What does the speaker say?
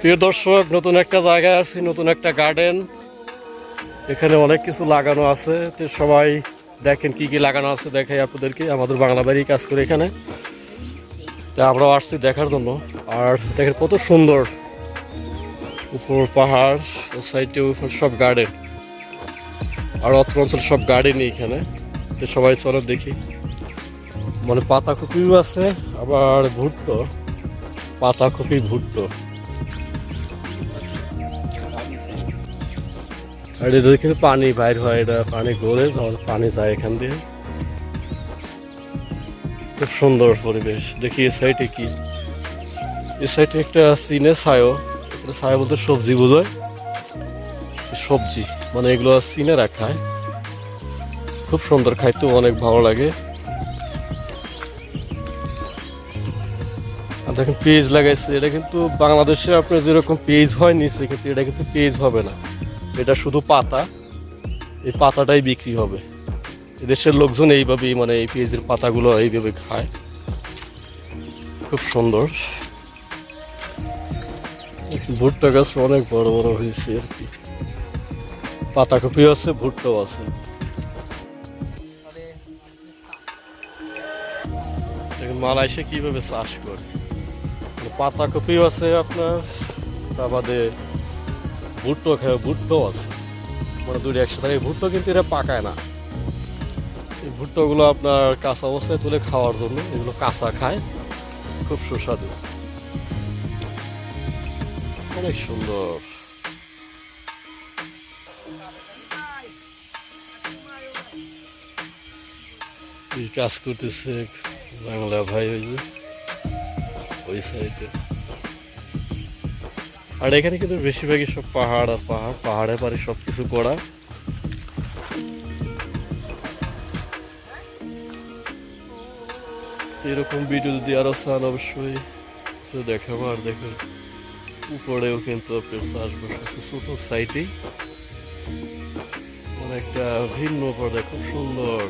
প্রিয় দর্শক, নতুন একটা জায়গায় আছি, নতুন একটা গার্ডেন এখানে অনেক কিছু লাগানো আছে। তো সবাই দেখেন কি কি লাগানো আছে, দেখাই আপনাদেরকে। আমাদের বাংলা বাড়ি কাজ করে এখানে। তো আমরাও আসছি দেখার জন্য। আর দেখেন কত সুন্দর উপর পাহাড় সাইডে সব গার্ডেন আর অত্র অঞ্চল সব গার্ডেনই এখানে। তো সবাই চলো দেখি। মানে পাতাকপিও আছে, আবার ভুট্টো। পাতাকপি ভুট্টো। আর এটা কিন্তু পানি বাইর হয়, এটা পানি গড়ে তখন পানি যায় এখান দিয়ে। খুব সুন্দর পরিবেশ। দেখি এই সাইডে কি? এই সাইডে একটা সিনে ছায়ও। ছায়া বলতে সবজি বোঝায়। সবজি মানে এগুলো সিনে রাখায় খুব সুন্দর, খাইতেও অনেক ভালো লাগে। আর দেখেন পেজ লাগাইছে। এটা কিন্তু বাংলাদেশে আপনার যেরকম পেজ হয় নিচে, কিন্তু এটা কিন্তু পেজ হবে না। এটা শুধু পাতা। এই পাতাটাই বিক্রি হবে। এদেশের লোকজন এইভাবেই মানে এই পেঁয়াজের পাতাগুলো এইভাবে খায়। খুব সুন্দর। ভুট্টা গাছ অনেক বড় বড় হয়েছে আর কি। পাতাকপি আছে, ভুট্টাও আছে। মালয়েশিয়া কীভাবে চাষ করে। পাতাকপিও আছে আপনার তার বাদে ভুট্টো খায় ভুট্টো মানে দুটো একসাথে ভুট্টো কিন্তু এটা পাকায় না। এই ভুট্টোগুলো আপনার কাঁচা অবস্থায় তুলে খাওয়ার জন্য এগুলো কাঁচা খায়। খুব সুস্বাদু। অনেক সুন্দর। কাজ করতেছে বাংলা ভাই ওই যে? ওই সাইডে আর এখানে কিন্তু বেশিরভাগই সব পাহাড় আর পাহাড়, পাহাড়ে পারে সব কিছু করা। এরকম ভিডিও যদি আরও চান অবশ্যই দেখাবো আর দেখেন। উপরেও কিন্তু আপনার ছোট সাইটেই অনেকটা ভিন্ন পর্যায়ে, খুব সুন্দর।